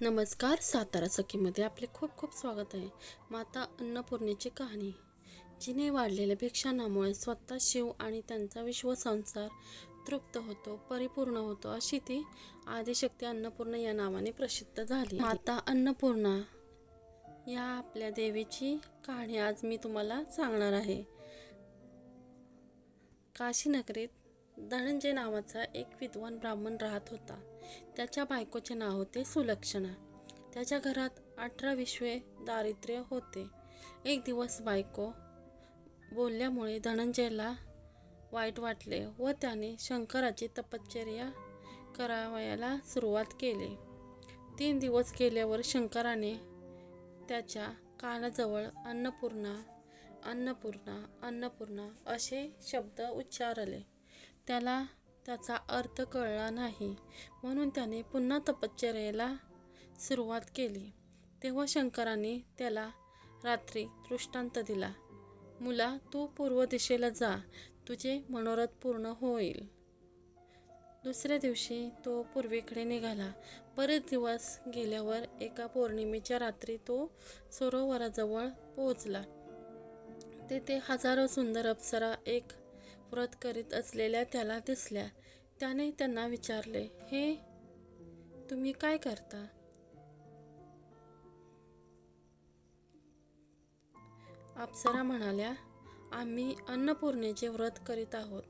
नमस्कार सातारा सखीमध्ये आपले खूप खूप स्वागत आहे. माता अन्नपूर्णेची कहाणी. जिने वाढलेल्या भिक्षानामुळे स्वतः शिव आणि त्यांचा विश्वसंसार तृप्त होतो परिपूर्ण होतो अशी ती आदिशक्ती अन्नपूर्णा या नावाने प्रसिद्ध झाली. माता अन्नपूर्णा या आपल्या देवीची कहाणी आज मी तुम्हाला सांगणार आहे. काशीनगरीत धनंजय नावाचा एक विद्वान ब्राह्मण राहत होता. त्याच्या बायकोचे नाव होते सुलक्षणा. त्याच्या घरात अठरा विश्वे दारिद्र्य होते. एक दिवस बायको बोलल्यामुळे धनंजयला वाईट वाटले व त्याने शंकराची तपश्चर्या करावयाला सुरुवात केली. तीन दिवस गेल्यावर शंकराने त्याच्या कानाजवळ अन्नपूर्णा अन्नपूर्णा अन्नपूर्णा असे शब्द उच्चारले. त्याला त्याचा अर्थ कळला नाही. म्हणून त्याने पुन्हा तपश्चर्येला सुरुवात केली. तेव्हा शंकराने त्याला रात्री दृष्टांत दिला. मुला तू पूर्व दिशेला जा. तुझे मनोरथ पूर्ण होईल. दुसऱ्या दिवशी तो पूर्वेकडे निघाला. बरेच दिवस गेल्यावर एका पौर्णिमेच्या रात्री तो सरोवराजवळ पोहोचला. तेथे हजारो सुंदर अप्सरा एक व्रत करीत असलेल्या त्याला दिसल्या. त्याने त्यांना विचारले हे तुम्ही काय करता? अप्सरा म्हणाल्या आम्ही अन्नपूर्णेचे व्रत करीत आहोत.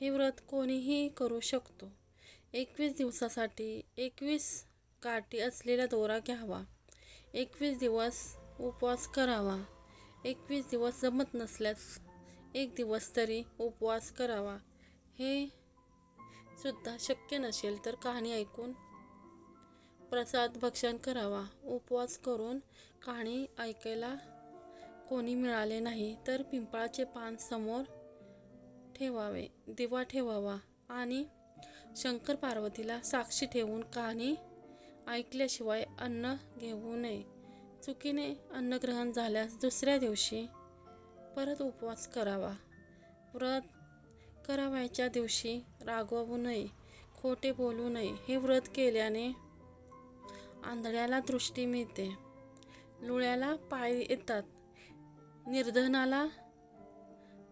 हे व्रत कोणीही करू शकतो. एकवीस दिवसासाठी एकवीस काठी असलेला दोरा घ्यावा. एकवीस दिवस उपवास करावा. एकवीस दिवस जमत नसल्यास एक दिवस तरी उपवास करावा. हे सुद्धा शक्य नसेल तर कहाणी ऐकून प्रसाद भक्षण करावा. उपवास करून कहाणी ऐकायला कोणी मिळाले नाही तर पिंपळाचे पान समोर ठेवावे दिवा ठेवावा आणि शंकर पार्वतीला साक्षी ठेवून कहाणी ऐकल्याशिवाय अन्न घेऊ नये. चुकीने अन्नग्रहण झाल्यास दुसऱ्या दिवशी परत उपवास करावा. व्रत करावयाच्या दिवशी रागवू नये खोटे बोलू नये हे व्रत केल्याने आंधळ्याला दृष्टी मिळते. लुळ्याला पाय येतात निर्धनाला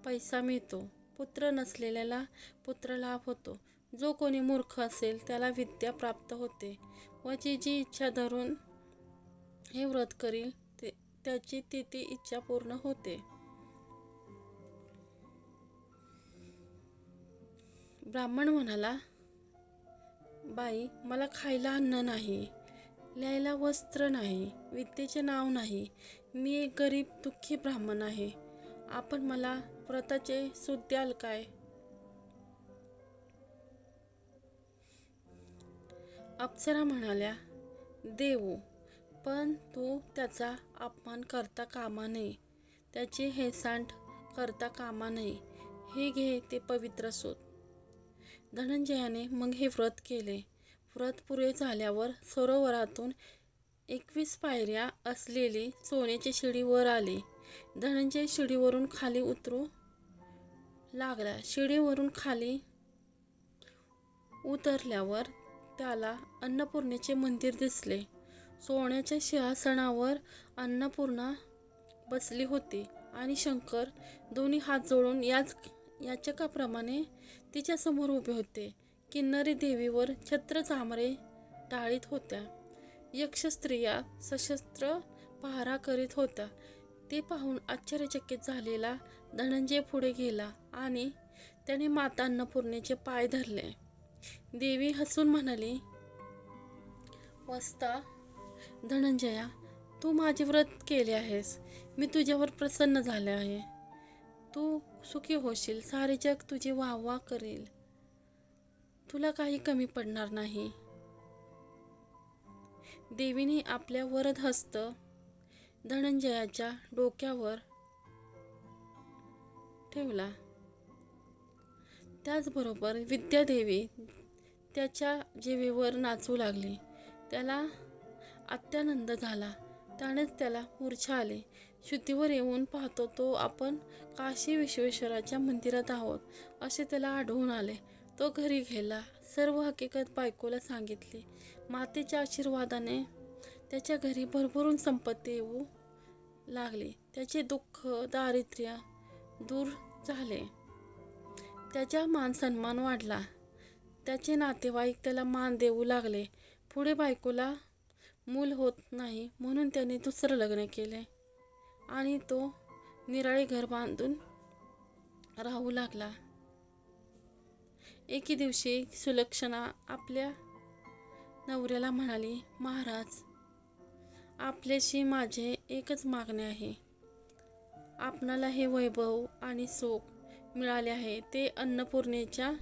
पैसा मिळतो पुत्र नसलेल्याला पुत्र लाभ होतो. जो कोणी मूर्ख असेल त्याला विद्या प्राप्त होते व जी जी इच्छा धरून हे व्रत करील ते त्याची ती ती इच्छा पूर्ण होते. ब्राह्मण म्हणाला बाई मला खायला अन्न नाही लिहायला वस्त्र नाही विद्येचे नाव नाही. मी एक गरीब दुःखी ब्राह्मण आहे. आपण मला व्रताचे सूत द्याल काय? अप्सरा म्हणाल्या देऊ पण तू त्याचा अपमान करता कामा नये. त्याची हेसांड करता कामा नये. हे घे ते पवित्र सूत. धनंजयाने मग हे व्रत केले. व्रत पुरे झाल्यावर सरोवरातून एकवीस पायऱ्या असलेली सोन्याची शिडी वर आली. धनंजय शिडीवरून खाली उतरू लागला. शिडीवरून खाली उतरल्यावर त्याला अन्नपूर्णेचे मंदिर दिसले. सोन्याच्या सिंहासनावर अन्नपूर्णा बसली होती आणि शंकर दोन्ही हात जोडून याच याचकाप्रमाणे तिच्यासमोर उभे होते. किन्नरी देवीवर छत्र चामरे टाळीत होत्या. यक्ष स्त्रिया सशस्त्र पहारा करीत होत्या. ते पाहून आश्चर्यचकित झालेला धनंजय पुढे गेला आणि त्याने माता अन्नपूर्णेचे पाय धरले. देवी हसून म्हणाली वस्ता धनंजया तू माझे व्रत केले आहेस. मी तुझ्यावर प्रसन्न झाले आहे. तू सुखी होशील सारे जग तुझी वाह वाह करेल. तुला काही कमी पडणार नाही. देवीने आपल्या वरद हस्त धनंजयाच्या डोक्यावर ठेवला. त्याचबरोबर विद्यादेवी त्याच्या जीवेवर नाचू लागली. त्याला अत्यानंद झाला. त्यानेच त्याला मूर्छा आली. शुद्धीवर येऊन पाहतो तो आपण काशी विश्वेश्वराच्या मंदिरात आहोत असे त्याला आढळून आले. तो घरी गेला सर्व हकीकत बायकोला सांगितली. मातेच्या आशीर्वादाने त्याच्या घरी भरभरून संपत्ती येऊ लागली. त्याचे दुःख दारिद्र्य दूर झाले. त्याचा मान सन्मान वाढला. त्याचे नातेवाईक त्याला मान देऊ लागले. पुढे बायकोला मूल होत नाही म्हणून त्याने दुसरं लग्न केले आणि तो निराळे घर बांधून राहू लागला. एके दिवशी सुलक्षणा आपल्या नवऱ्याला म्हणाली महाराज आपल्याशी माझे एकच मागणे आहे. आपणाला हे वैभव आणि सुख मिळाले आहे. ते अन्नपूर्णेच्या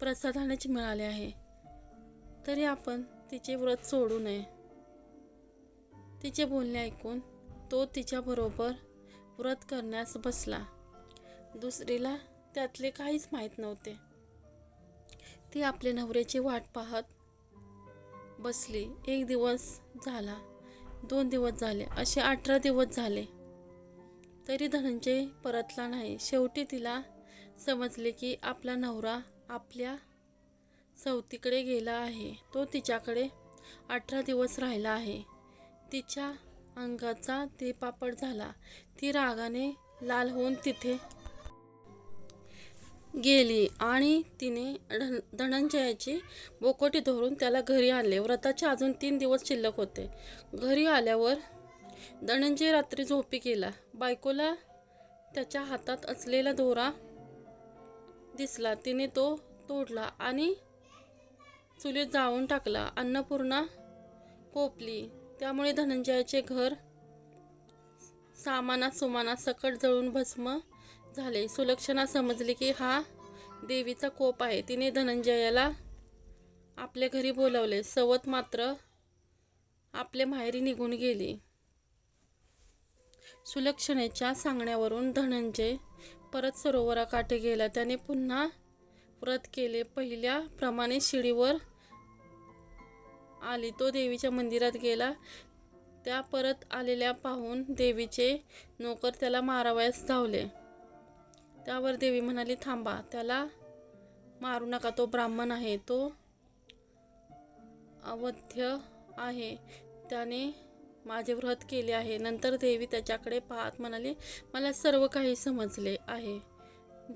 प्रसादानेच मिळाले आहे. तरी आपण तिचे व्रत सोडू नये. तिचे बोलणे ऐकून तो तिच्याबरोबर व्रत करण्यास बसला. दुसरीला त्यातले काहीच माहीत नव्हते. ती आपले नवऱ्याची वाट पाहत बसली. एक दिवस झाला. दोन दिवस झाले. असे अठरा दिवस झाले. तरी धनंजय परतला नाही. शेवटी तिला समजले की आपला नवरा आपल्या चौथीकडे गेला आहे. तो तिच्याकडे अठरा दिवस राहिला आहे. तिच्या अंगाचा ते पापड झाला. ती रागाने लाल होऊन तिथे गेली आणि तिने धन धनंजयाची बोकोटी धरून त्याला घरी आणले. व्रताचे अजून तीन दिवस शिल्लक होते. घरी आल्यावर धनंजय रात्री झोपी गेला. बायकोला त्याच्या हातात असलेला दोरा दिसला. तिने तो तोडला आणि चुलीत जाळून टाकला. अन्नपूर्णा कोपली. त्यामुळे धनंजयाचे घर सामाना सुमाना सकट जळून भस्म झाले. सुलक्षणा समजली की हा देवीचा कोप आहे. तिने धनंजयाला आपल्या घरी बोलावले. सवत मात्र आपल्या माहेरी निघून गेली. सुलक्षणेच्या सांगण्यावरून धनंजय परत सरोवराकाठी गेला. त्याने पुन्हा व्रत केले. पहिल्याप्रमाणे शिडीवर आली. तो देवीच्या मंदिरात गेला. त्या परत आलेल्या पाहून देवीचे नोकर त्याला मारावयास धावले. त्यावर देवी म्हणाली थांबा त्याला मारू नका. तो ब्राह्मण आहे. तो अवध्य आहे. त्याने माझे व्रत केले आहे. नंतर देवी त्याच्याकडे पाहत म्हणाली मला सर्व काही समजले आहे.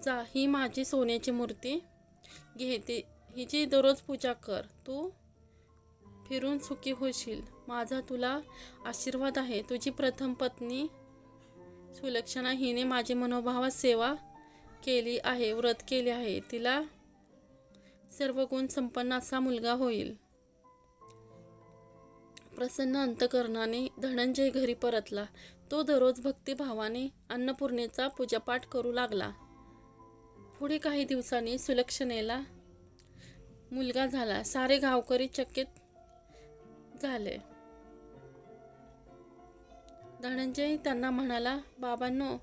जा ही माझी सोन्याची मूर्ती घे ती हिची दररोज पूजा कर. तू फिरून सुखी होशील. माझा तुला आशीर्वाद आहे. तुझी प्रथम पत्नी सुलक्षणा हिने माझी मनोभावात सेवा केली आहे व्रत केले आहे. तिला सर्व गुण संपन्न असा मुलगा होईल. प्रसन्न अंतकरणाने धनंजय घरी परतला. तो दररोज भक्तिभावाने अन्नपूर्णेचा पूजापाठ करू लागला. पुढे काही दिवसांनी सुलक्षणेला मुलगा झाला. सारे गावकरी चकित झाले. धनंजय त्यांना म्हणाला बाबांनो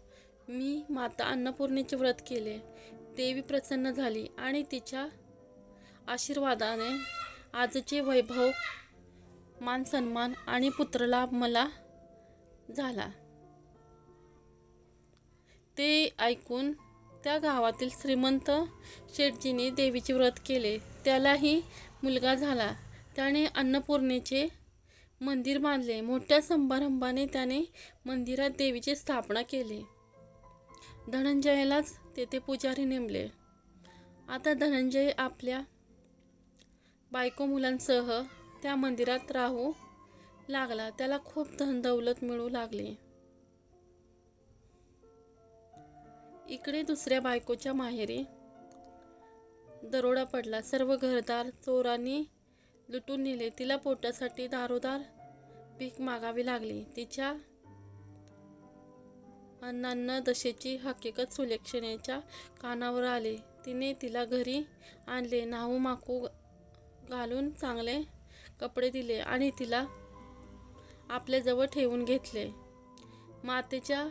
मी माता अन्नपूर्णेचे व्रत केले. देवी प्रसन्न झाली आणि तिच्या आशीर्वादाने आजचे वैभव मान सन्मान आणि पुत्रलाभ मला झाला. ते ऐकून त्या गावातील श्रीमंत शेठजीने देवीचे व्रत केले. त्यालाही मुलगा झाला. त्याने अन्नपूर्णेचे मंदिर बांधले. मोठ्या समारंभाने त्याने मंदिरात देवीची स्थापना केली. धनंजयालाच तेथे पुजारी नेमले. आता धनंजय आपल्या बायको मुलांसह त्या मंदिरात राहू लागला. त्याला खूप धनदौलत मिळू लागली. इकडे दुसऱ्या बायकोच्या माहेरी दरोडा पडला. सर्व घरदार चोरांनी लुटून नेले. तिला पोटासाठी दारोदार भीक मागावी लागली. तिच्या अण्णांना दशेची हकीकत सुलेक्षणेच्या कानावर आले. तिने तिला घरी आणले नाहू माकू घालून चांगले कपडे दिले आणि तिला आपल्याजवळ ठेवून घेतले. मातेच्या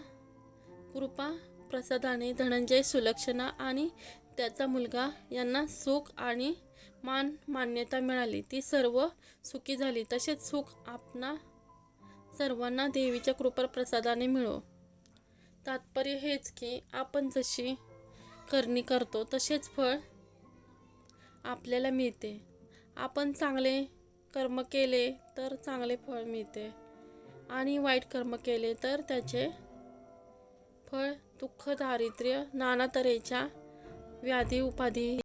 कृपा प्रसादाने धनंजय सुलक्षणा आणि त्याचा मुलगा यांना सुख आणि मान मान्यता मिळाली. ती सर्व सुखी झाली. तसेच सुख आपणा सर्वांना देवीच्या कृपा प्रसादाने मिळो. तात्पर्य हेच की आपण जशी करणी करतो तसेच फळ आपल्याला मिळते. आपण चांगले कर्म केले तर चांगले फळ मिळते आणि वाईट कर्म केले तर त्याचे फळ दुःख दारिद्र्य नाना तऱ्हेच्या व्याधी उपाधी